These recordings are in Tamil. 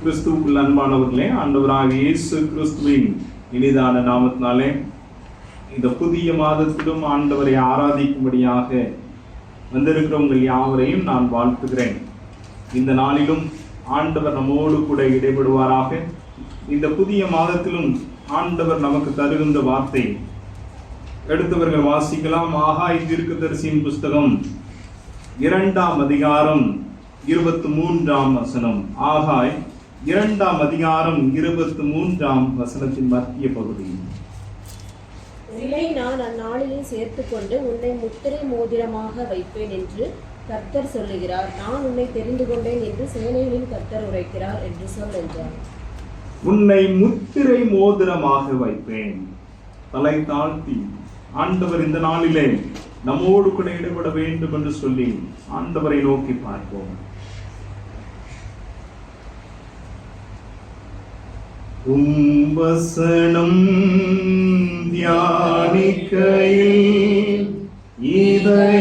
கிறிஸ்துவுக்குள் அன்பானவர்களே ஆண்டவராக இயேசு கிறிஸ்துவின் இனிதான நாமத்தினாலே இந்த புதிய மாதத்திலும் ஆண்டவரை ஆராதிக்கும்படியாக வந்திருக்கிற உங்கள் யாவரையும் நான் வாழ்த்துகிறேன். இந்த நாளிலும் ஆண்டவர் நம்மோடு கூட இடைபடுவாராக. இந்த புதிய மாதத்திலும் ஆண்டவர் நமக்கு தருகின்ற வார்த்தை எடுத்தவர்கள் வாசிக்கலாம். ஆகாய் தீர்க்கதரிசியின் புஸ்தகம் இரண்டாம் அதிகாரம் இருபத்தி மூன்றாம் வசனம். ஆகாய் இரண்டாம் அதிகாரம் இருபத்தி மூன்றாம் வசனத்தின் மத்திய பகுதி. உன்னை நான் அந்நாளிலே சேர்த்துக்கொண்டு உன்னை முத்திரை மோதிரமாக வைப்பேன் என்று கர்த்தர் சொல்லுகிறார். நான் உன்னை தெரிந்து கொண்டேன் என்று சேனைகளின் கர்த்தர் உரைக்கிறார் என்று சொல் என்றார். உன்னை முத்திரை மோதிரமாக வைப்பேன். தலை தாழ்த்தி ஆண்டவர் இந்த நாளிலே நம்மோடு கூட ஈடுபட வேண்டும் என்று சொல்லி ஆண்டவரை நோக்கி பார்ப்போம். உம்பசனம் தியானிக்கையில் இதை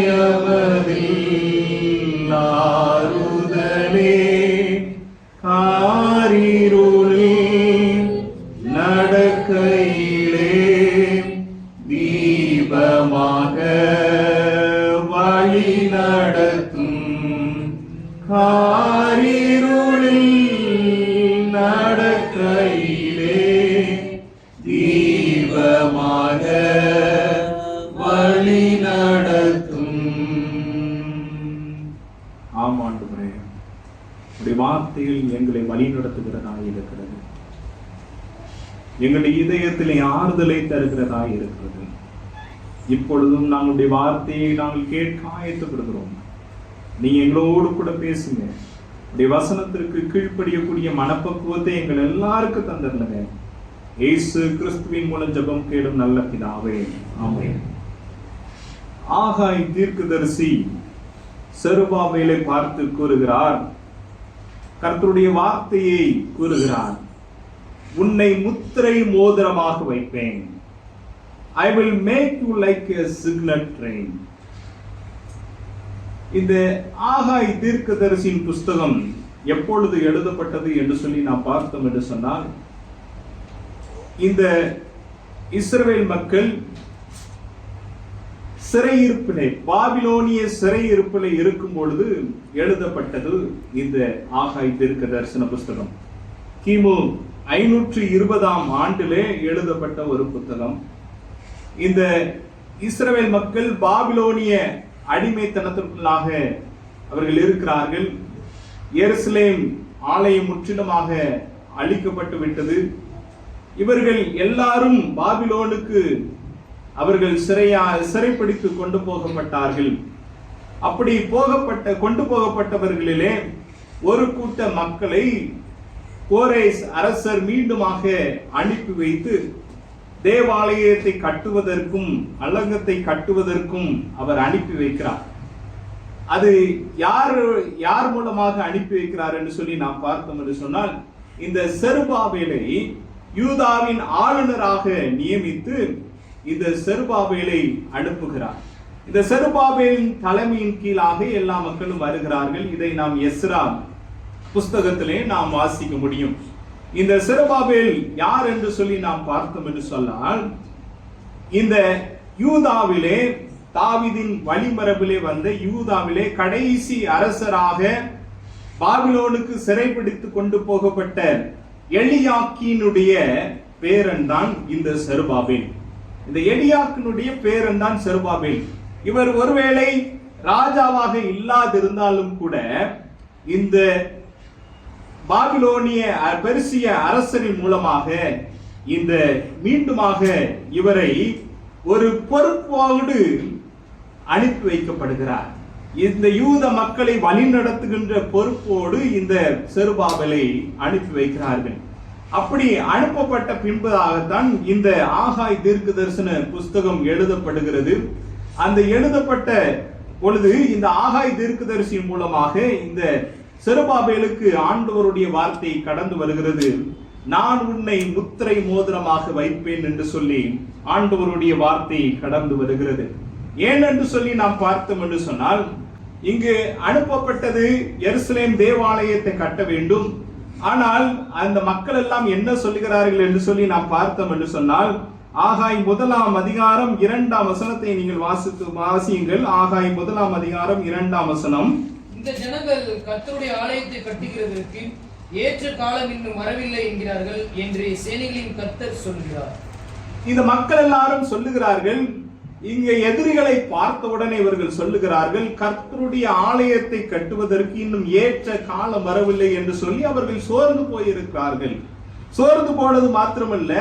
தீபமாக வழி நடத்தும். ஆமாண்டுகிறே உடைய வார்த்தையில் எங்களை வழி நடத்துகிறதாய் இருக்கிறது. எங்களுடைய இதயத்திலே ஆறுதலை தருகிறதாய் இருக்கிறது. இப்பொழுதும் நாங்களுடைய வார்த்தையை நாங்கள் கேட்க ஆயத்துப்படுகிறோம். நீ எங்களோடு கூட பேசுங்க. உடைய வசனத்திற்கு கீழ்ப்படியக்கூடிய மனப்பக்குவத்தை எங்கள் எல்லாருக்கும் தந்துருங்க இயேசு கிறிஸ்துவின் மூலம் ஜபம் கேடும் நல்ல பிதாவே ஆமே ஆகாய் தீர்க்கதரிசி செருபாமையிலே பார்த்து கூறுகிறார் கர்த்தருடைய வார்த்தையை கூறுகிறார் உன்னை முத்திரை மோதிரமாக வைப்பேன். I will make you like a signet train இந்த ஆகாய் தீர்க்கதரிசியின் புஸ்தகம் எப்பொழுது எழுதப்பட்டது என்று சொல்லி நான் பார்த்தோம் என்று சொன்னால் இந்த இஸ்ரவேல் மக்கள் சிறையிருப்பினை பாபிலோனிய சிறையிருப்பினை இருக்கும் பொழுது எழுதப்பட்டது இந்த ஆகாய் தீர்க்க தரிசன புஸ்தகம். கிமு ஐநூற்று இருபதாம் ஆண்டிலே எழுதப்பட்ட ஒரு புத்தகம். இந்த இஸ்ரவேல் மக்கள் பாபிலோனிய அடிமைத்தனத்திற்குள்ளாக அவர்கள் இருக்கிறார்கள். எருசலேம் ஆலயம் முற்றிலுமாக அழிக்கப்பட்டு விட்டது. இவர்கள் எல்லாரும் பாபிலோனுக்கு அவர்கள் சிறையா சிறைப்பிடித்து கொண்டு போகப்பட்டார்கள். அப்படி போகப்பட்ட கொண்டு போகப்பட்டவர்களிலே ஒரு கூட்ட மக்களை கோரேஸ் அரசர் மீண்டுமாக அனுப்பி வைத்து தேவாலயத்தை கட்டுவதற்கும் அலங்கத்தை கட்டுவதற்கும் அவர் அனுப்பி வைக்கிறார். அது யார் யார் மூலமாக அனுப்பி வைக்கிறார் என்று சொல்லி நாம் பார்த்தோம் என்று சொன்னால் இந்த செருபாபேலை யூதாவின் ஆளுநராக நியமித்து இந்த செருபாபேலை அனுப்புகிறார். இந்த செருபாபேலின் தலைமையின் கீழாக எல்லா மக்களும் வருகிறார்கள். இதை நாம் எஸ்ரா புஸ்தகத்திலே நாம் வாசிக்க முடியும். இந்த செருபாபேல் யார் என்று சொல்லி நாம் பார்த்தோம் என்று சொன்னால் இந்த யூதாவிலே தாவிதின் வழிமரபிலே வந்த யூதாவிலே கடைசி அரசராக பாபிலோனுக்கு சிறைப்பிடித்து கொண்டு போகப்பட்ட எலியாக்கினுடைய பேரன் தான் இந்த செருபாபேல். இந்த எலியாக்கினுடைய பேரன் தான் செருபாபேல். இவர் ஒருவேளை ராஜாவாக இல்லாதிருந்தாலும் கூட இந்த பாபிலோனிய பெருசிய அரசனின் மூலமாக இந்த மீண்டுமாக இவரை ஒரு பொறுப்போடு அனுப்பி வைக்கப்படுகிறார். இந்த யூத மக்களை வழிநடத்துகின்ற பொறுப்போடு இந்த செருபாபலை அனுப்பி வைக்கிறார்கள். அப்படி அனுப்பப்பட்ட பின்பதாகத்தான் இந்த ஆகாய் தீர்க்க தரிசன புஸ்தகம் எழுதப்படுகிறது. அந்த எழுதப்பட்ட பொழுது இந்த ஆகாய் தீர்க்கதரிசி மூலமாக இந்த செருபாபேலுக்கு ஆண்டவருடைய வார்த்தை கடந்து வருகிறது. நான் உன்னை முத்திரை மோதிரமாக வைப்பேன் என்று சொல்லி ஆண்டவருடைய வார்த்தை கடந்து வருகிறது. ஏன் என்று சொல்லி நாம் பார்த்தோம் என்று சொன்னால் இங்கு அனுப்பப்பட்டது எருசலேம் தேவாலயத்தை கட்ட வேண்டும். ஆனால் அந்த மக்கள் எல்லாம் என்ன சொல்லுகிறார்கள் என்று சொல்லி நாம் பார்த்தோம் என்று சொன்னால் ஆகாய் முதலாம் அதிகாரம் இரண்டாம் வசனத்தை நீங்கள் வாசித்து வாசியுங்கள். ஆகாய் முதலாம் அதிகாரம் இரண்டாம் வசனம். இந்த ஜனங்கள் கர்த்தருடைய ஆலயத்தை கட்டுகிறதற்கு ஏற்ற காலம் இன்னும் வரவில்லை என்கிறார்கள் என்று சேனைகளின் கர்த்தர் சொல்கிறார். இந்த மக்கள் எல்லாரும் சொல்லுகிறார்கள் இங்க எதிரிகளை பார்த்தவுடனே இவர்கள் சொல்லுகிறார்கள் கர்த்தருடைய ஆலயத்தை கட்டுவதற்கு இன்னும் ஏற்ற காலம் வரவில்லை என்று சொல்லி அவர்கள் சோர்ந்து போயிருக்கிறார்கள். சோர்ந்து போனது மாத்திரமல்ல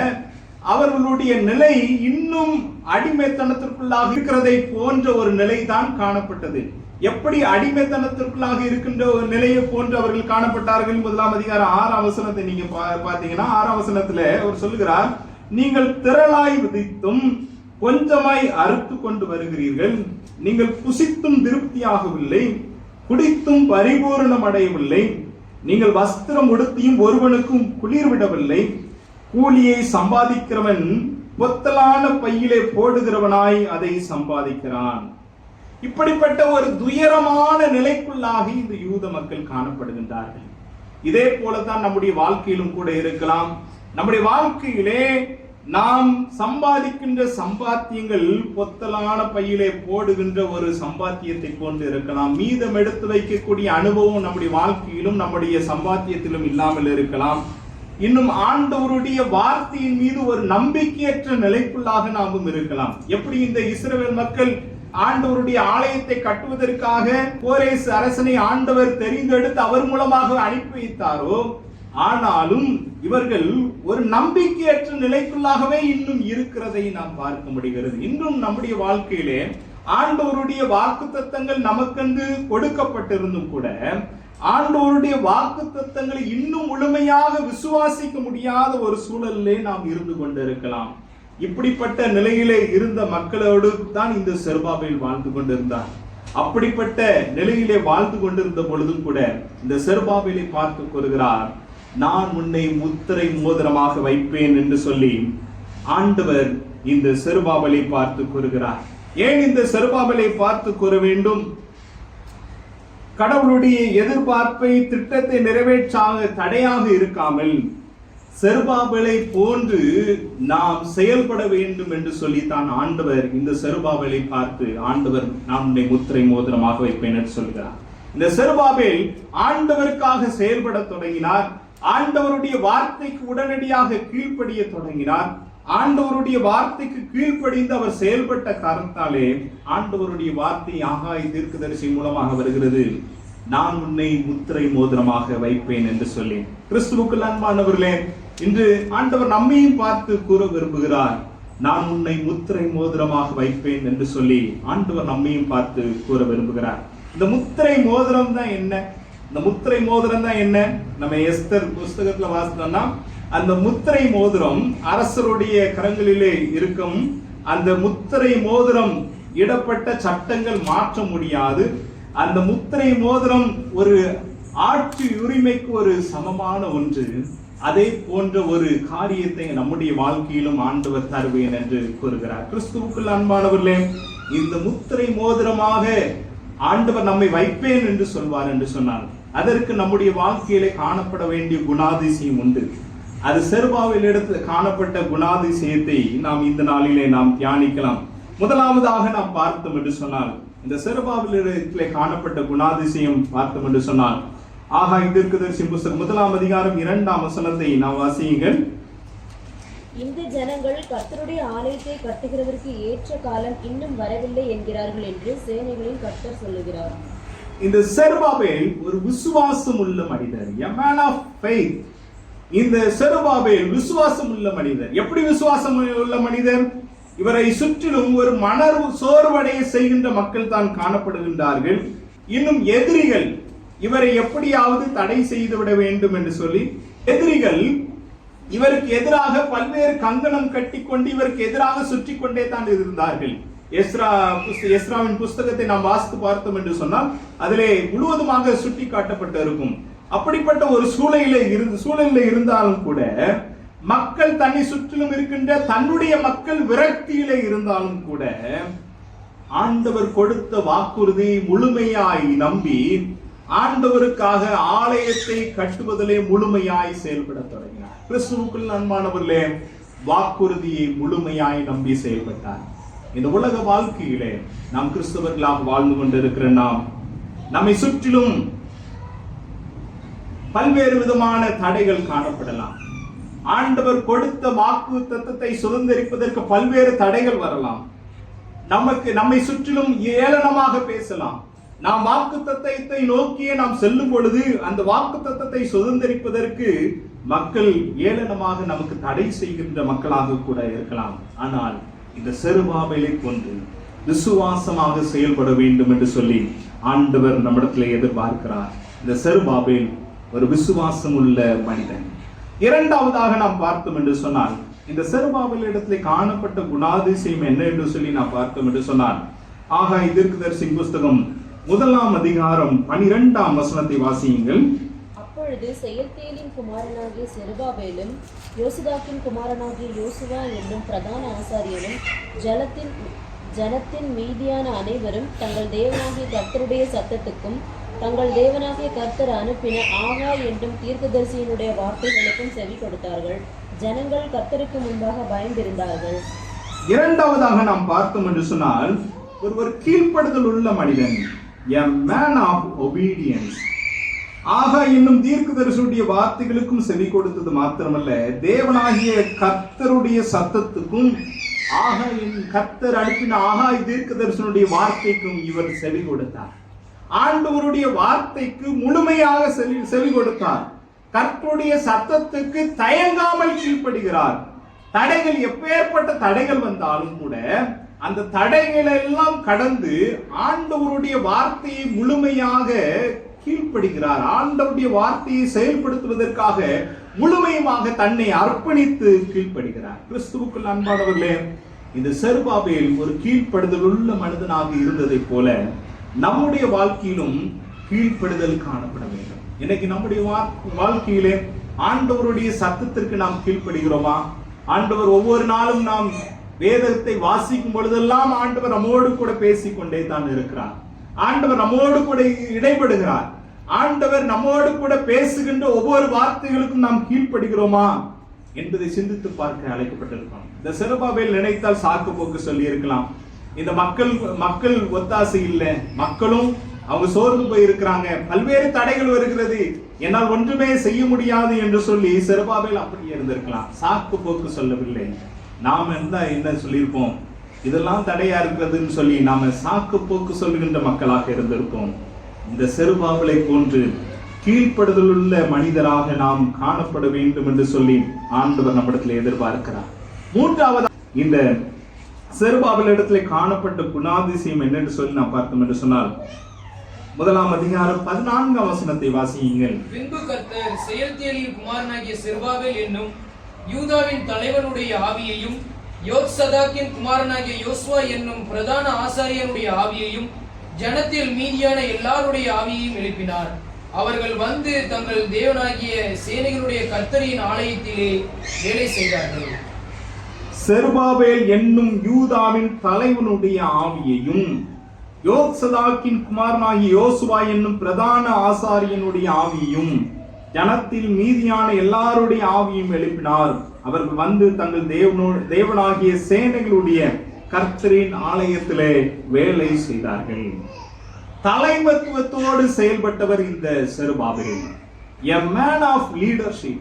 அவர்களுடைய நிலை இன்னும் அடிமைத்தனத்திற்குள்ளாக இருக்கிறதை போன்ற ஒரு நிலை தான் காணப்பட்டது. எப்படி அடிமைத்தனத்திற்குள்ளாக இருக்கின்ற ஒரு நிலையை போன்று அவர்கள் காணப்பட்டார்கள்? முதலாம் அதிகாரம் ஆறாம் வசனத்தை நீங்க பா- பாத்தீங்கன்னா ஆறாம் வசனத்துல அவர் சொல்லுகிறார் நீங்கள் திரளாய் விதித்தும் கொஞ்சமாய் அறுத்து கொண்டு வருகிறீர்கள். நீங்கள் புசித்தும் திருப்தியாகவில்லை குடித்தும் பரிபூரணம் அடையவில்லை நீங்கள் வஸ்திரம் உடுத்தியும் ஒருவனுக்கும் குளிர் விடவில்லை கூலியை சம்பாதிக்கிறவன் பொத்தலான பையிலே போடுகிறவனாய் அதை சம்பாதிக்கிறான். இப்படிப்பட்ட ஒரு துயரமான நிலைக்குள்ளாக இந்த யூத மக்கள் காணப்படுகின்றார்கள். இதே போலதான் நம்முடைய வாழ்க்கையிலும் கூட இருக்கலாம். நம்முடைய வாழ்க்கையிலே நாம் சம்பாதிக்கின்ற சம்பாத்தியங்கள் பொத்தலான பையிலே போடுகின்ற ஒரு சம்பாத்தியத்தை போன்று இருக்கலாம். மீதம் எடுத்து வைக்கக்கூடிய அனுபவம் நம்முடைய வாழ்க்கையிலும் நம்முடைய சம்பாத்தியத்திலும் இல்லாமல் இருக்கலாம். இன்னும் ஆண்டவருடைய வார்த்தையின் மீது ஒரு நம்பிக்கையற்ற நிலைப்புள்ளாக நாமும் இருக்கலாம். எப்படி இந்த இஸ்ரவேல் மக்கள் ஆண்டவருடைய ஆலயத்தை கட்டுவதற்காக கோரேஸ் அரசனை ஆண்டவர் தெரிந்தெடுத்து அவர் மூலமாக அனுப்பி வைத்தாரோ ஆனாலும் இவர்கள் ஒரு நம்பிக்கையற்ற நிலைக்குள்ளாகவே இன்னும் இருக்கிறதை நாம் பார்க்க முடிகிறது. இன்னும் நம்முடைய வாழ்க்கையிலே ஆண்டவருடைய வாக்கு தத்தங்கள் நமக்கென்று கொடுக்கப்பட்டிருந்தும் கூட ஆண்டவருடைய வாக்கு தத்தங்களை இன்னும் முழுமையாக விசுவாசிக்க முடியாத ஒரு சூழலிலே நாம் இருந்து கொண்டிருக்கலாம். இப்படிப்பட்ட நிலையிலே இருந்த மக்களோடு தான் இந்த செருபாபேல் வாழ்ந்து கொண்டிருந்தார் அப்படிப்பட்ட நிலையிலே வாழ்ந்து கொண்டிருந்த பொழுதும் கூட இந்த செருபாபேலை பார்த்து கொள்கிறார் நான் உன்னை முத்திரை மோதிரமாக வைப்பேன் என்று சொல்லி ஆண்டவர் இந்த செருபாபலை பார்த்து கூறுகிறார். ஏன் இந்த செருபாபலை பார்த்து கூற வேண்டும்? கடவுளுடைய எதிர்பார்ப்பை திட்டத்தை நிறைவேற்றாக தடையாக இருக்காமல் செருபாபலை போன்று நாம் செயல்பட வேண்டும் என்று சொல்லித்தான் ஆண்டவர் இந்த செருபாபலை பார்த்து ஆண்டவர் நான் உன்னை முத்திரை மோதிரமாக வைப்பேன் என்று சொல்கிறார். இந்த செருபாபேல் ஆண்டவருக்காக செயல்பட தொடங்கினார். ஆண்டவருடைய வார்த்தைக்கு உடனடியாக கீழ்ப்படிய தொடங்கினார். ஆண்டவருடைய வார்த்தைக்கு கீழ்ப்படிந்து அவர் செயல்பட்ட காரணத்தாலே ஆண்டவருடைய வார்த்தை ஆகாய தீர்க்கதரிசி மூலமாக வருகிறது. நான் உன்னை முத்திரை மோதிரமாக வைப்பேன் என்று சொல்லி. கிறிஸ்துவுக்கு அன்பானவர்களே இன்று ஆண்டவர் நம்மையும் பார்த்து கூற விரும்புகிறார். நான் உன்னை முத்திரை மோதிரமாக வைப்பேன் என்று சொல்லி ஆண்டவர் நம்மையும் பார்த்து கூற விரும்புகிறார். இந்த முத்திரை மோதிரம் தான் என்ன? இந்த முத்திரை மோதிரம் தான் என்ன? நம்ம எஸ்தர் புஸ்தகத்துல வாசித்தோம்னா அந்த முத்திரை மோதிரம் அரசருடைய கரங்களிலே இருக்கும். அந்த முத்திரை மோதிரம் இடப்பட்ட சட்டங்கள் மாற்ற முடியாது. அந்த முத்திரை மோதிரம் ஒரு ஆட்சி உரிமைக்கு ஒரு சமமான ஒன்று. அதே போன்ற ஒரு காரியத்தை நம்முடைய வாழ்க்கையிலும் ஆண்டவர் தருவேன் என்று கூறுகிறார். கிறிஸ்துவுக்குள் அன்பானவர்களே இந்த முத்திரை மோதிரமாக ஆண்டவர் நம்மை வைப்பேன் என்று சொல்வார் என்று சொன்னார். அதற்கு நம்முடைய வாழ்க்கையிலே காணப்பட வேண்டிய குணாதிசயம் உண்டு. அது செருபாவில் எடுத்து காணப்பட்ட குணாதிசயத்தை நாம் இந்த நாளிலே நாம் தியானிக்கலாம். முதலாவதாக நாம் பார்த்தோம் என்று சொன்னால் இந்த செருபாவில் இடத்திலே காணப்பட்ட குணாதிசயம் பார்த்தோம் என்று சொன்னால் ஆகா இதற்கு புஸ்தகம் முதலாம் அதிகாரம் இரண்டாம் வசனத்தை நாம் வாசியுங்கள். இந்த ஜனங்கள் கர்த்தருடைய ஆலயத்தை கட்டுகிறதற்கு ஏற்ற காலம் இன்னும் வரவில்லை என்கிறார்கள் என்று சேனைகளின் கர்த்தர் சொல்லுகிறார். இந்த செருபாபேல் ஒரு விசுவாசம் உள்ள மனிதர் a ஆஃப் of இந்த செருபாபேல் விசுவாசம் உள்ள மனிதர். எப்படி விசுவாசம் உள்ள மனிதர்? இவரை சுற்றிலும் ஒரு மணர் சோர்வடைய செய்கின்ற மக்கள் தான் காணப்படுகின்றார்கள். இன்னும் எதிரிகள் இவரை எப்படியாவது தடை செய்து விட வேண்டும் என்று சொல்லி எதிரிகள் இவருக்கு எதிராக பல்வேறு கங்கணம் கட்டிக்கொண்டு இவருக்கு எதிராக சுற்றி கொண்டே தான் இருந்தார்கள். எஸ்ரா புஸ்த- எஸ்ராவின் புஸ்தகத்தை நாம் வாசித்து பார்த்தோம் என்று சொன்னால் அதிலே முழுவதுமாக சுட்டி காட்டப்பட்டு இருக்கும். அப்படிப்பட்ட ஒரு சூழலில இருந்து சூழலில் இருந்தாலும் கூட மக்கள் தன்னை சுற்றிலும் இருக்கின்ற தன்னுடைய மக்கள் விரக்தியிலே இருந்தாலும் கூட ஆண்டவர் கொடுத்த வாக்குறுதி முழுமையாய் நம்பி ஆண்டவருக்காக ஆலயத்தை கட்டுவதிலே முழுமையாய் செயல்பட தொடங்கினார். கிறிஸ்துவுக்குள் அன்பானவர்களே வாக்குறுதியை முழுமையாய் நம்பி செயல்பட்டார். இந்த உலக வாழ்க்கையிலே நாம் கிறிஸ்தவர்களாக வாழ்ந்து கொண்டிருக்கிற நாம் நம்மை சுற்றிலும் பல்வேறு விதமான தடைகள் காணப்படலாம். ஆண்டவர் கொடுத்த வாக்கு தத்தத்தை சுதந்திரிப்பதற்கு பல்வேறு தடைகள் வரலாம். நமக்கு நம்மை சுற்றிலும் ஏளனமாக பேசலாம். நாம் வாக்கு தத்தத்தை நோக்கியே நாம் செல்லும் பொழுது அந்த வாக்கு தத்தத்தை சுதந்திரிப்பதற்கு மக்கள் ஏளனமாக நமக்கு தடை செய்கின்ற மக்களாக கூட இருக்கலாம். ஆனால் இந்த செருபாபைலை கொண்டு விசுவாசமாக செயல்பட வேண்டும் என்று சொல்லி ஆண்டவர் நம்மிடத்தில் எதிர்பார்க்கிறார். இந்த செருபாபேல் ஒரு விசுவாசம் உள்ள மனிதன். இரண்டாவதாக நாம் பார்த்தோம் என்று சொன்னால் இந்த செருபாபேல் இடத்துல காணப்பட்ட குணாதிசயம் என்ன என்று சொல்லி நாம் பார்த்தோம் என்று சொன்னால் ஆகா தரிசி புஸ்தகம் முதலாம் அதிகாரம் பனிரெண்டாம் வசனத்தை வாசியுங்கள். அப்பொழுது செயற்கேலின் குமாரனாகிய செருபாபேலும் யோசுதாக்கின் குமாரனாகிய யோசுவா என்னும் பிரதான ஆசாரியனும் ஜலத்தின் ஜனத்தின் மீதியான அனைவரும் தங்கள் தேவனாகிய கர்த்தருடைய சத்தத்துக்கும் தங்கள் தேவனாகிய கர்த்தர் அனுப்பின ஆகா என்றும் தீர்க்கதரிசியினுடைய வார்த்தைகளுக்கும் செவி கொடுத்தார்கள். ஜனங்கள் கர்த்தருக்கு முன்பாக பயந்திருந்தார்கள். இரண்டாவதாக நாம் பார்த்தோம் என்று சொன்னால் ஒருவர் கீழ்ப்படுதல் உள்ள மனிதன் a man of obedience. ஆகா இன்னும் தீர்க்கதரிசியுடைய வார்த்தைகளுக்கும் செவி கொடுத்தது மாத்திரமல்ல. தேவனாகிய கர்த்தருடைய சத்தத்துக்கும் ஆகா என் கர்த்தர் அனுப்பின ஆகா தீர்க்கதரிசனுடைய வார்த்தைக்கும் இவர் செவி கொடுத்தார். ஆண்டவருடைய வார்த்தைக்கு முழுமையாக செவி செவி கொடுத்தார். கர்த்தருடைய சத்தத்துக்கு தயங்காமல் கீழ்ப்படுகிறார். தடைகள் எப்பேற்பட்ட தடைகள் வந்தாலும் கூட அந்த தடைகளை எல்லாம் கடந்து ஆண்டவருடைய வார்த்தையை முழுமையாக கீழ்ப்படுகிறார். ஆண்டவருடைய வார்த்தையை செயல்படுத்துவதற்காக முழுமையுமாக தன்னை அர்ப்பணித்து கீழ்ப்படுகிறார். கிறிஸ்துவுக்குள் அன்பானவர்களே இந்த செருபாபேல் ஒரு கீழ்ப்படுதல் உள்ள மனிதனாக இருந்ததைப் போல நம்முடைய வாழ்க்கையிலும் கீழ்ப்படுதல் காணப்பட வேண்டும். இன்னைக்கு நம்முடைய வா- வாழ்க்கையிலே ஆண்டவருடைய சத்தத்திற்கு நாம் கீழ்ப்படுகிறோமா? ஆண்டவர் ஒவ்வொரு நாளும் நாம் வேதத்தை வாசிக்கும் பொழுதெல்லாம் ஆண்டவர் நம்மோடு கூட பேசிக்கொண்டே தான் இருக்கிறார். ஆண்டவர் நம்மோடு கூட இடைபடுகிறார். ஆண்டவர் நம்மோடு கூட பேசுகின்ற ஒவ்வொரு வார்த்தைகளுக்கும் நாம் கீழ்ப்படுகிறோமா என்பதை சிந்தித்து பார்க்க அழைக்கப்பட்டிருக்கோம் இந்த சிறுபாபையில் நினைத்தால் சாக்கு போக்கு சொல்லி இருக்கலாம் இந்த மக்கள் மக்கள் ஒத்தாசை இல்லை. மக்களும் அவங்க சோர்ந்து போய் இருக்கிறாங்க பல்வேறு தடைகள் வருகிறது. என்னால் ஒன்றுமே செய்ய முடியாது என்று சொல்லி சிறுபாபையில் அப்படி இருந்திருக்கலாம். சாக்கு போக்கு சொல்லவில்லை. நாம இருந்தா என்ன சொல்லியிருப்போம்? இதெல்லாம் தடையா இருக்கிறதுன்னு சொல்லி நாம சாக்கு போக்கு சொல்லுகின்ற மக்களாக இருந்திருப்போம். இந்த செருபாவலை போன்று கீழ்ப்படுதலுள்ள மனிதராக நாம் காணப்பட வேண்டும் என்று சொல்லி ஆண்டவர் நம்மிடத்தில் எதிர்பார்க்கிறார். மூன்றாவது இந்த செருபாவல் இடத்துல காணப்பட்ட குணாதிசயம் என்னென்று சொல்லி நாம் பார்த்தோம் என்று சொன்னால் முதலாம் அதிகாரம் பதினான்காம் வசனத்தை வாசியுங்கள். பின்பு கர்த்தர் செயல்தியலின் குமாரனாகிய செருபாவேல் என்னும் யூதாவின் தலைவனுடைய ஆவியையும் யோத்சதாக்கின் குமாரனாகிய யோசுவா என்னும் பிரதான ஆசாரியனுடைய ஆவியையும் ஜனத்தில் மீதியான எல்லாருடைய ஆவியையும் எழுப்பினார். அவர்கள் வந்து தங்கள் தேவனாகிய சேனைகளுடைய கர்த்தரின் ஆலயத்திலே வேலை செய்தார்கள். செருபாபேல் என்னும் யூதாவின் தலைவனுடைய ஆவியையும் யோக்சதாக்கின் குமாரனாகிய யோசுவா என்னும் பிரதான ஆசாரியனுடைய ஆவியும் ஜனத்தில் மீதியான எல்லாருடைய ஆவியும் எழுப்பினார். அவர்கள் வந்து தங்கள் தேவனோ தேவனாகிய சேனைகளுடைய கர்த்தரின் ஆலயத்திலே வேலை செய்தார்கள். தலைமத்துவத்தோடு செயல்பட்டவர் இந்த Zerubbabel a man of leadership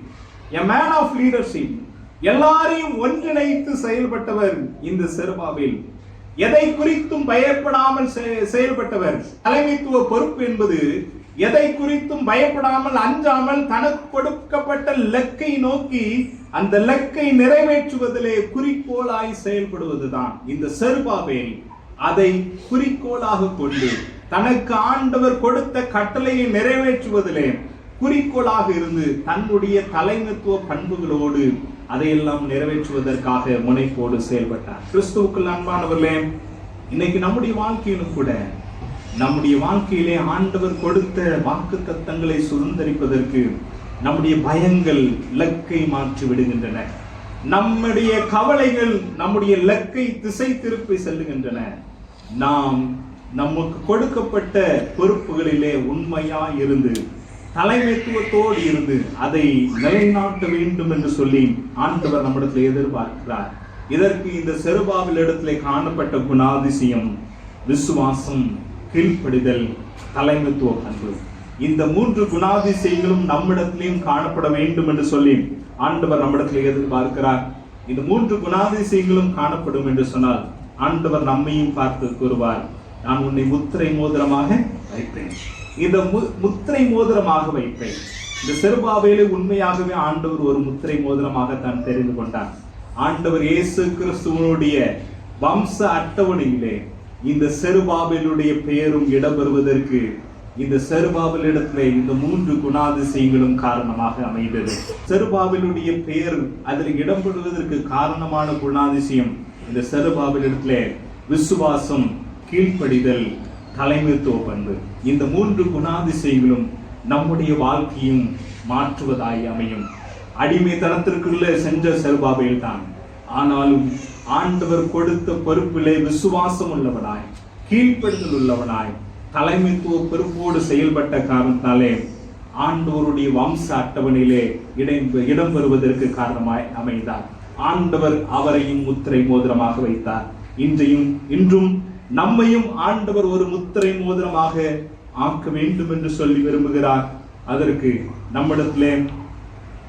a man of leadership எல்லாரையும் ஒன்றிணைத்து செயல்பட்டவர் இந்த செருபாவில் எதை குறித்தும் பயப்படாமல் செ- செயல்பட்டவர். தலைமைத்துவ பொறுப்பு என்பது எதை குறித்தும் பயப்படாமல் அஞ்சாமல் தனக்கு கொடுக்கப்பட்ட லக்கை நோக்கி அந்த லக்கை நிறைவேற்றுவதிலே குறிக்கோளாய் செயல்படுவதுதான் இந்த செருபாபேல். அதை குறிக்கோளாக கொண்டு தனக்கு ஆண்டவர் கொடுத்த கட்டளையை நிறைவேற்றுவதிலே குறிக்கோளாக இருந்து தன்னுடைய தலைமைத்துவ பண்புகளோடு அதையெல்லாம் நிறைவேற்றுவதற்காக முனைப்போடு செயல்பட்டார். கிறிஸ்துவுக்குள் அன்பானவர்களே இன்னைக்கு நம்முடைய வாழ்க்கையிலும் கூட நம்முடைய வாழ்க்கையிலே ஆண்டவர் கொடுத்த வாக்கு தத்தங்களை சுதந்திரிப்பதற்கு நம்முடைய பயங்கள் இலக்கை மாற்றி விடுகின்றன. நம்முடைய கவலைகள் நம்முடைய இலக்கை திசை திருப்பி செல்லுகின்றன. நாம் நமக்கு கொடுக்கப்பட்ட பொறுப்புகளிலே உண்மையா இருந்து தலைமைத்துவத்தோடு இருந்து அதை நிலைநாட்ட வேண்டும் என்று சொல்லி ஆண்டவர் நம்மிடத்தில் எதிர்பார்க்கிறார். இதற்கு இந்த செருபாவில் இடத்திலே காணப்பட்ட குணாதிசயம் விசுவாசம் கீழ்ப்படிதல் தலைமைத்துவ பண்பு. இந்த மூன்று குணாதிசயங்களும் நம்மிடத்திலையும் காணப்பட வேண்டும் என்று சொல்லி ஆண்டவர் நம்மிடத்தில் எதிர்பார்க்கிறார். இந்த மூன்று குணாதிசயங்களும் காணப்படும் என்று சொன்னால் ஆண்டவர் நம்மையும் பார்த்து கூறுவார். நான் உன்னை முத்திரை மோதிரமாக வைப்பேன். இந்த மு- முத்திரை மோதிரமாக வைப்பேன். இந்த செருபாவையிலே உண்மையாகவே ஆண்டவர் ஒரு முத்திரை மோதிரமாக தான் தெரிந்து கொண்டார். ஆண்டவர் இயேசு கிறிஸ்துவனுடைய வம்ச அட்டவணையிலே இந்த செருபாபேலுடைய பெயரும் இடம்பெறுவதற்கு இந்த செருபாபல் இடத்திலே இந்த மூன்று குணாதிசயங்களும் காரணமாக அமைந்தது. செருபாபேலுடைய பெயர் அதில் இடம்பெறுவதற்கு காரணமான குணாதிசயம் இந்த செருபாபேல் இடத்திலே விசுவாசம் கீழ்ப்படிதல் தலைமைத்துவ பண்பு இந்த மூன்று குணாதிசயங்களும் நம்முடைய வாழ்க்கையும் மாற்றுவதாய் அமையும். அடிமைத்தனத்திற்குள்ள சென்ற செருபாபேல் தான் ஆனாலும் ஆண்டவர் கொடுத்த பொறுப்பிலே விசுவாசம் உள்ளவனாய் கீழ்ப்படுதல் உள்ளவனாய் தலைமைத்துவ பொறுப்போடு செயல்பட்ட காரணத்தாலே ஆண்டவருடைய வம்ச அட்டவணையிலே இடம் இடம் பெறுவதற்கு காரணமாய் அமைந்தார். ஆண்டவர் அவரையும் முத்திரை மோதிரமாக வைத்தார். இன்றையும் இன்றும் நம்மையும் ஆண்டவர் ஒரு முத்திரை மோதிரமாக ஆக்க வேண்டும் என்று சொல்லி விரும்புகிறார். அதற்கு நம்மிடத்திலே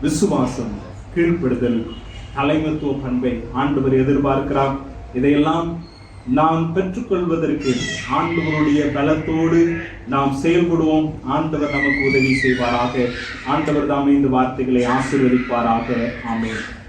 விசுவாசம் கீழ்ப்படுதல் தலைமைத்துவ பண்பை ஆண்டவர் எதிர்பார்க்கிறார். இதையெல்லாம் நாம் பெற்றுக்கொள்வதற்கு ஆண்டவருடைய பலத்தோடு நாம் செயல்படுவோம். ஆண்டவர் நமக்கு உதவி செய்வாராக. ஆண்டவர் தாமே இந்த வார்த்தைகளை ஆசீர்வதிப்பாராக. ஆமேன்.